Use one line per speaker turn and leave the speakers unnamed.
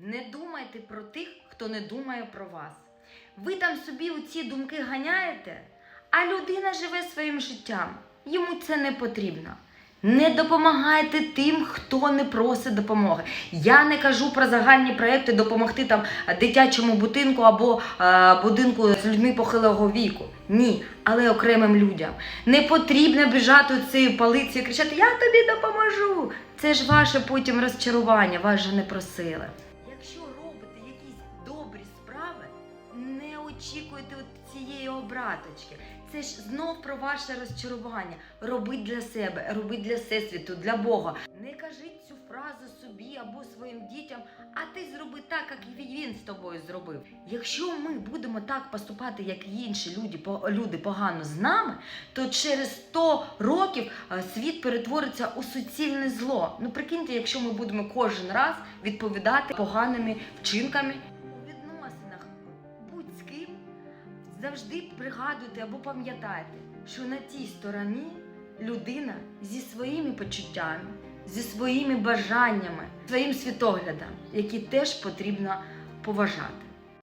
Не думайте про тих, хто не думає про вас. Ви там собі у ці думки ганяєте, а людина живе своїм життям. Йому це не потрібно. Не допомагайте тим, хто не просить допомоги. Я не кажу про загальні проекти допомогти там дитячому будинку або е, будинку з людьми похилого віку. Ні, але окремим людям. Не потрібно біжати цією палицею і кричати Я тобі допоможу. Це ж ваше потім розчарування, вас же не просили. Не очікуйте от цієї обраточки. Це ж знов про ваше розчарування. Робіть для себе, робіть для всесвіту, для Бога. Не кажіть цю фразу собі або своїм дітям, а ти зроби так, як він з тобою зробив. Якщо ми будемо так поступати, як інші люди, люди погано з нами, то через 100 років е, світ перетвориться у суцільне зло. Ну прикиньте, якщо ми будемо кожен раз відповідати поганими вчинками завжди пригадуйте або пам'ятайте, що на тій стороні людина зі своїми почуттями, зі своїми бажаннями, своїм світоглядом, які теж потрібно поважати.